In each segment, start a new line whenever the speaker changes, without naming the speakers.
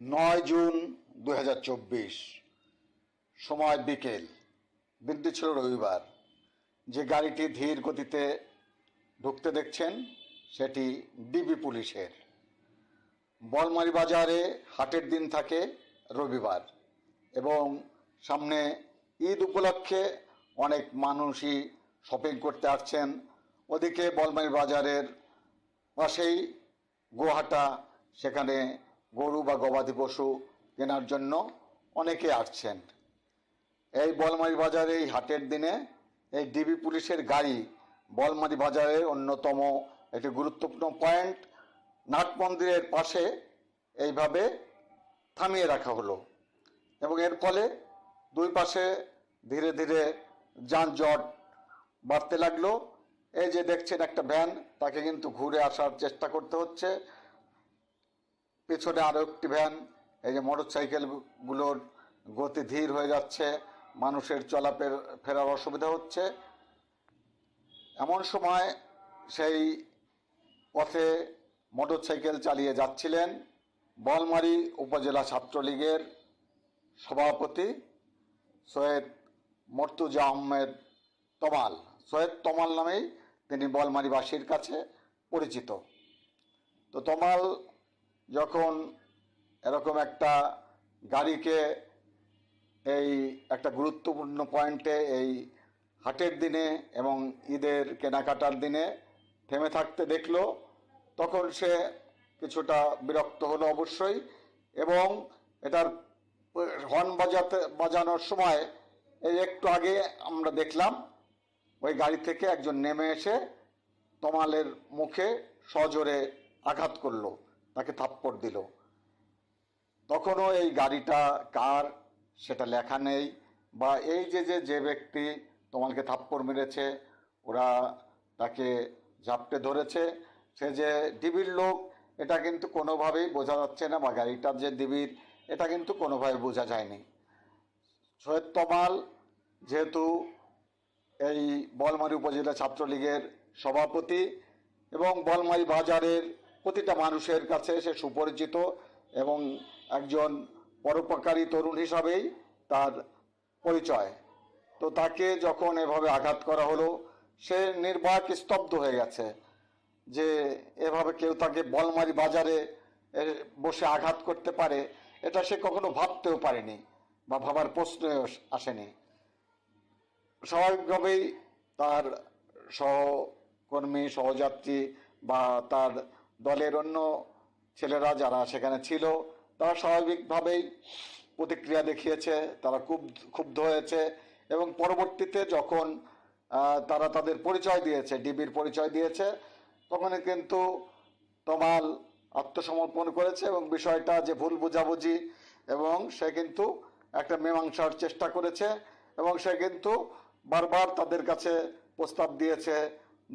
নয় জুন দু হাজার চব্বিশ, সময় বিকেল। বিদ্যুৎ ছিল রবিবার। যে গাড়িটি ধীর গতিতে ঢুকতে দেখছেন, সেটি ডিবি পুলিশের। বলমারি বাজারে হাটের দিন থাকে রবিবার এবং সামনে ঈদ উপলক্ষে অনেক মানুষই শপিং করতে আসছেন। ওদিকে বলমারি বাজারের পাশেই গোহাটা সেখানে গরু বা গবাদি পশু কেনার জন্য অনেকে আসছেন। এই বলমারি বাজারে এই হাটের দিনে এই ডিবি পুলিশের গাড়ি বলমারি বাজারের অন্যতম একটি গুরুত্বপূর্ণ পয়েন্ট। নাট মন্দিরের পাশে এইভাবে থামিয়ে রাখা হলো এবং এর ফলে দুই পাশে ধীরে ধীরে যানজট বাড়তে লাগল। এই যে দেখছেন একটা ভ্যান, তাকে কিন্তু ঘুরে আসার চেষ্টা করতে হচ্ছে। পেছনে আরও একটি ভ্যান, এই যে মোটর সাইকেলগুলোর গতি ধীর হয়ে যাচ্ছে, মানুষের চলা ফেরার অসুবিধা হচ্ছে। এমন সময় সেই পথে মোটর সাইকেল চালিয়ে যাচ্ছিলেন বলমারি উপজেলা ছাত্রলীগের সভাপতি সৈয়দ মর্তুজা আহমেদ তমাল। সৈয়দ তমাল নামেই তিনি বলমারিবাসীর কাছে পরিচিত। তো তমাল যখন এরকম একটা গাড়িকে এই একটা গুরুত্বপূর্ণ পয়েন্টে এই হাটের দিনে এবং ঈদের কেনাকাটার দিনে থেমে থাকতে দেখল, তখন সে কিছুটা বিরক্ত হলো অবশ্যই এবং এটার হর্ন বাজাতে, বাজানোর সময় এই একটু আগে আমরা দেখলাম ওই গাড়ি থেকে একজন নেমে এসে তমালের মুখে সজোরে আঘাত করল। তাকে থাপ্পড় দিল। তখনও এই গাড়িটা কার, সেটা লেখা নেই বা এই যে যে যে ব্যক্তি তোমাকে থাপ্পড় মেরেছে, ওরা তাকে ঝাপটে ধরেছে, সে যে ডিবির লোক, এটা কিন্তু কোনোভাবেই বোঝা যাচ্ছে না বা গাড়িটার যে ডিবির, এটা কিন্তু কোনোভাবে বোঝা যায়নি। সৈয়দ তমাল যেহেতু এই বলমারি উপজেলা ছাত্রলীগের সভাপতি এবং বলমারি বাজারের প্রতিটা মানুষের কাছে সে সুপরিচিত এবং একজন পরোপকারী তরুণ হিসাবেই তার পরিচয়। তো তাকে যখন এভাবে আঘাত করা হলো, সে নির্বাক স্তব্ধ হয়ে গেছে যে এভাবে কেউ তাকে বলমারি বাজারে বসে আঘাত করতে পারে, এটা সে কখনো ভাবতেও পারেনি বা ভাবার প্রশ্ন আসেনি। স্বাভাবিকভাবেই তার সহকর্মী, সহযাত্রী বা তার দলের অন্য ছেলেরা যারা সেখানে ছিল, তারা স্বাভাবিকভাবেই প্রতিক্রিয়া দেখিয়েছে, তারা খুব ক্ষুব্ধ হয়েছে এবং পরবর্তীতে যখন তারা তাদের পরিচয় দিয়েছে, ডিবির পরিচয় দিয়েছে, তখনই কিন্তু তমাল আত্মসমর্পণ করেছে এবং বিষয়টা যে ভুল বোঝাবুঝি এবং সে কিন্তু একটা মীমাংসার চেষ্টা করেছে এবং সে কিন্তু বারবার তাদের কাছে প্রস্তাব দিয়েছে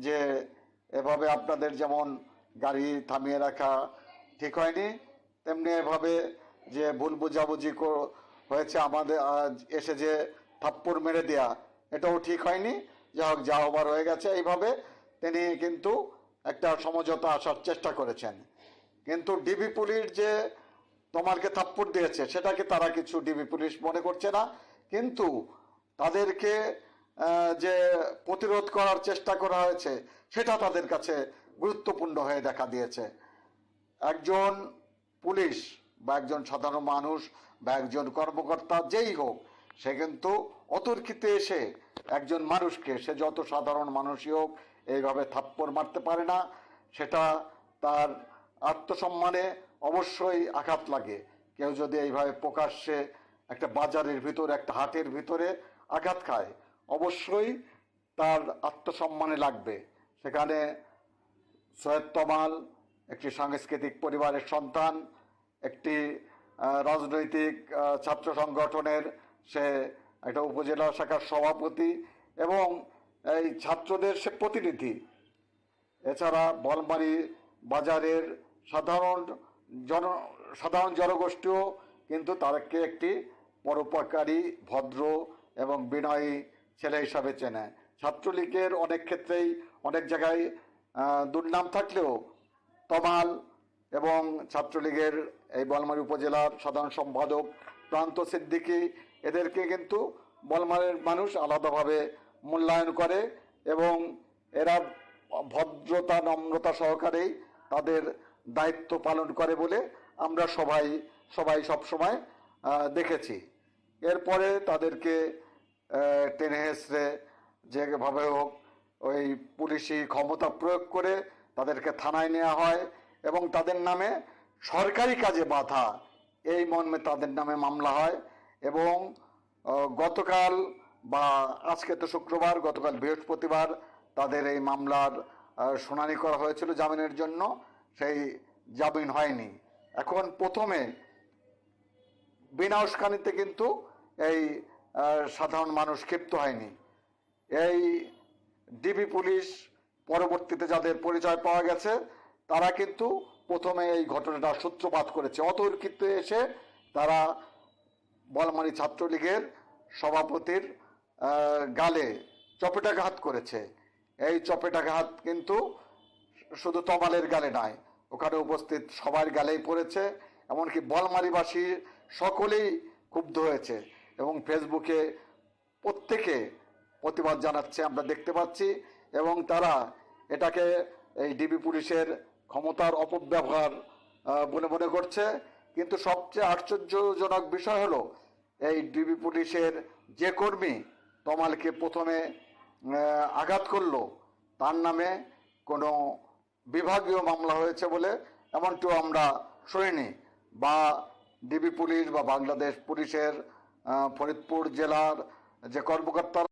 যে, এভাবে আপনাদের যেমন গাড়ি থামিয়ে রাখা ঠিক হয়নি। তেমনি এভাবে যে ভুল বোঝাবুঝি হয়েছে আমাদের এসে যে থাপ্পড় মেরে দেয়া, এটাও ঠিক হয়নি। যা হোক, যা হবার হয়ে গেছে। এইভাবে তিনি কিন্তু একটা সমঝোতা আসার চেষ্টা করেছেন। কিন্তু ডিবি পুলিশ যে তোমারকে থাপ্পড় দিয়েছে, সেটাকে তারা কিছু ডিবি পুলিশ মনে করছে না। কিন্তু তাদেরকে যে প্রতিরোধ করার চেষ্টা করা হয়েছে, সেটা তাদের কাছে গুরুত্বপূর্ণ হয়ে দেখা দিয়েছে। একজন পুলিশ বা একজন সাধারণ মানুষ বা একজন কর্মকর্তা যেই হোক, সে কিন্তু অতর্কিতে এসে একজন মানুষকে, সে যত সাধারণ মানুষই হোক, এইভাবে থাপ্পড় মারতে পারে না। সেটা তার আত্মসম্মানে অবশ্যই আঘাত লাগে। কেউ যদি এইভাবে প্রকাশ্যে একটা বাজারের ভিতরে, একটা হাটের ভিতরে আঘাত খায় অবশ্যই তার আত্মসম্মানে লাগবে। সেখানে সৈয়দ তমাল, একটি সাংস্কৃতিক পরিবারের সন্তান, একটি রাজনৈতিক ছাত্র সংগঠনের সে একটা উপজেলা শাখার সভাপতি এবং এই ছাত্রদের সে প্রতিনিধি। এছাড়া বলমারি বাজারের সাধারণ জন, সাধারণ জনগোষ্ঠীও কিন্তু তারকে একটি পরোপকারী, ভদ্র এবং বিনয়ী ছেলে হিসাবে চেনে। ছাত্রলীগের অনেক ক্ষেত্রেই অনেক জায়গায় দুর্নাম থাকলেও তমাল এবং ছাত্রলীগের এই বলমারী উপজেলার সাধারণ সম্পাদক প্রান্ত সিদ্দিকী এদেরকে কিন্তু বলমারের মানুষ আলাদাভাবে মূল্যায়ন করে এবং এরা ভদ্রতা, নম্রতা সহকারেই তাদের দায়িত্ব পালন করে বলে আমরা সবাই সবাই সবসময় দেখেছি। এরপরে তাদেরকে টেনে হেসড়ে যেভাবে হোক ওই পুলিশি ক্ষমতা প্রয়োগ করে তাদেরকে থানায় নেওয়া হয় এবং তাদের নামে সরকারি কাজে বাধা, এই মর্মে তাদের নামে মামলা হয় এবং গতকাল বা আজকে তো শুক্রবার, গতকাল বৃহস্পতিবার তাদের এই মামলার শুনানি করা হয়েছিল জামিনের জন্য, সেই জামিন হয়নি। এখন প্রথমে বিনা উস্কানিতে কিন্তু এই সাধারণ মানুষ ক্ষিপ্ত হয়নি। এই ডিবি পুলিশ পরবর্তীতে যাদের পরিচয় পাওয়া গেছে, তারা কিন্তু প্রথমে এই ঘটনাটা সূত্রপাত করেছে। অতর্কিত এসে তারা বলমারি ছাত্রলীগের সভাপতির গালে চপেটাঘাত করেছে। এই চপেটাঘাত কিন্তু শুধু তমালের গালে নয়, ওখানে উপস্থিত সবার গালেই পড়েছে। এমনকি বলমারিবাসী সকলেই ক্ষুব্ধ হয়েছে। এবং ফেসবুকে প্রত্যেকে প্রতিবাদ জানাচ্ছে, আমরা দেখতে পাচ্ছি। এবং তারা এটাকে এই ডিবি পুলিশের ক্ষমতার অপব্যবহার বলে মনে করছে। কিন্তু সবচেয়ে আশ্চর্যজনক বিষয় হলো, এই ডিবি পুলিশের যে কর্মী তমালকে প্রথমে আঘাত করল, তার নামে কোনো বিভাগীয় মামলা হয়েছে বলে এমনটিও আমরা শুনিনি। বা ডিবি পুলিশ বা বাংলাদেশ পুলিশের ফরিদপুর জেলার যে কর্মকর্তারা